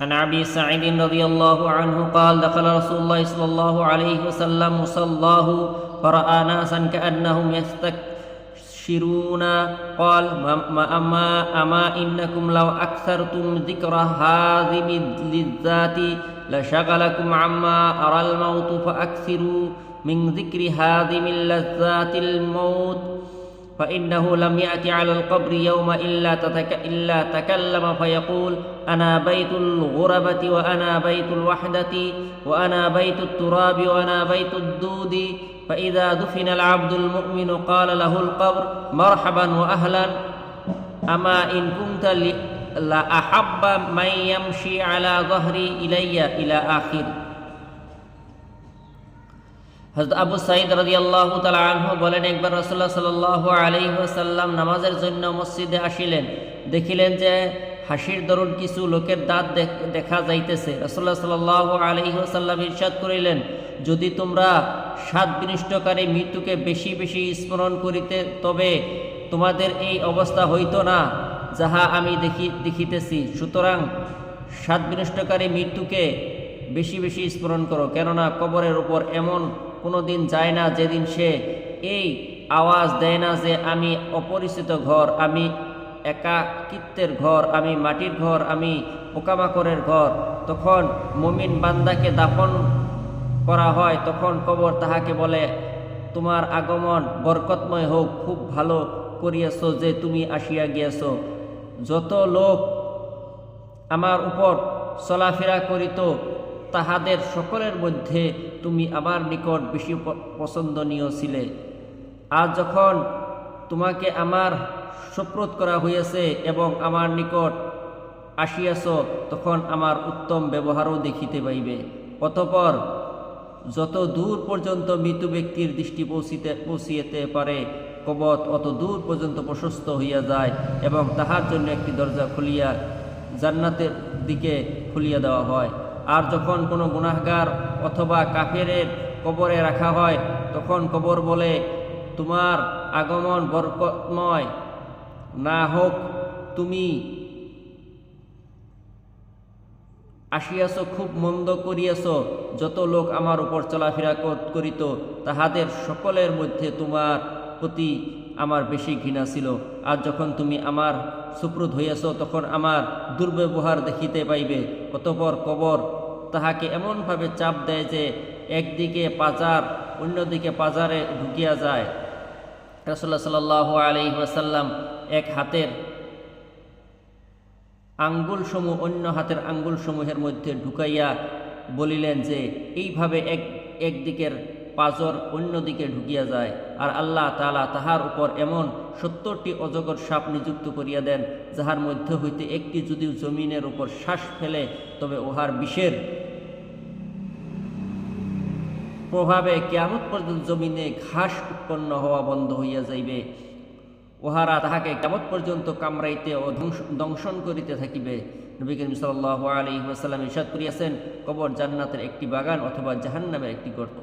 عن أبي سعيد رضي الله عنه قال دخل رسول الله صلى الله عليه وسلم مصلاه فرأى ناسا كأنهم يستكشرون. قال ما ما اما, أما إنكم لو أكثرتم ذكر هذه للذات لشغلكم عما أرى الموت فأكثروا من ذكر هذه اللذات الموت. فإنه لم يأت على القبر يوم إلا, تتك إلا تكلم فيقول أنا بيت الغربة وأنا بيت الوحدة وأنا بيت التراب وأنا بيت الدود. فإذا دفن العبد المؤمن قال له القبر مرحبا وأهلا. أما إن كنت لأحب من يمشي على ظهري إلي إلى آخر হজরত আবু সাইদ রাদিয়াল্লাহ তালা আনহু বলেন, একবার রসুল্লাহ সাল্লাহ আলহিহাসাল্লাম নামাজের জন্য মসজিদে আসিলেন। দেখিলেন যে হাসির দরুন কিছু লোকের দাঁত দেখা যাইতেছে। রসুল্লাহ সাল্লাহ আলহিহাসাল্লাম ইরশাদ করিলেন, যদি তোমরা সাত বিনিষ্টকারী মৃত্যুকে বেশি বেশি স্মরণ করিতে, তবে তোমাদের এই অবস্থা হইত না, যাহা আমি দেখি, দেখিতেছি। সুতরাং সাত বিনষ্টকারী মৃত্যুকে বেশি বেশি স্মরণ করো। কেননা কবরের উপর এমন কোনো দিন যায় না যেদিন সে এই আওয়াজ দেয় না যে আমি অপরিচিত ঘর, আমি একাকিত্বের ঘর, আমি মাটির ঘর, আমি পোকামাকড়ের ঘর। তখন মমিন বান্দাকে দাফন করা হয়, তখন কবর তাহাকে বলে, তোমার আগমন বরকতময় হোক, খুব ভালো করিয়াছ যে তুমি আসিয়া গিয়াছ। যত লোক আমার উপর চলাফেরা করিত তাহাদের সকলের মধ্যে তুমি আমার নিকট বেশি পছন্দনীয় ছিলে। আজ যখন তোমাকে আমার সুপ্রত করা হইয়াছে এবং আমার নিকট আসিয়াছ, তখন আমার উত্তম ব্যবহারও দেখিতে পাইবে। অতপর যত দূর পর্যন্ত মৃত ব্যক্তির দৃষ্টি পৌঁছিতে, পৌঁছিয়েতে পারে কবত অত দূর পর্যন্ত প্রশস্ত হইয়া যায় এবং তাহার জন্য একটি দরজা খুলিয়া জান্নাতের দিকে খুলিয়া দেওয়া হয়। আর যখন কোনো গুনাহগার অথবা কাফেরের কবরে রাখা হয়, তখন কবর বলে, তোমার আগমন বরকতময়। না হোক, তুমি আসিয়াছ, খুব মন্দ করিয়াছ। যত লোক আমার উপর চলাফেরা করিত, তাহাদের সকলের মধ্যে তোমার প্রতি আমার বেশি ঘৃণা ছিল। আর যখন তুমি আমার সুপ্রুত হইয়াছ, তখন আমার দুর্ব্যবহার দেখিতে পাইবে। অতপর কবর তাহাকে এমনভাবে চাপ দেয় যে, একদিকে পাজার, অন্যদিকে পাজারে ঢুকিয়া যায়। রসল্লা সাল আলি ওয়াসাল্লাম এক হাতের আঙ্গুলসমূহ, অন্য হাতের আঙ্গুলসমূহের মধ্যে ঢুকাইয়া বলিলেন যে, এইভাবে এক, একদিকের পাজর অন্যদিকে ঢুকিয়া যায়, আর আল্লাহ তালা তাহার উপর এমন সত্তরটি অজগর সাপ নিযুক্ত করিয়া দেন, যাহার মধ্যে হইতে একটি যদিও জমিনের উপর শ্বাস ফেলে, তবে উহার বিষের প্রভাবে কেমন পর্যন্ত জমিনে ঘাস উৎপন্ন হওয়া বন্ধ হইয়া যাইবে। উহারা তাহাকে কেমন পর্যন্ত কামড়াইতে ও দংশন করিতে থাকিবে। নবী করিম সাল্লাহ আলী ওয়াসাল্লাম ইসাদ করিয়াছেন, কবর জান্নাতের একটি বাগান অথবা জাহান্নামের একটি গর্ত।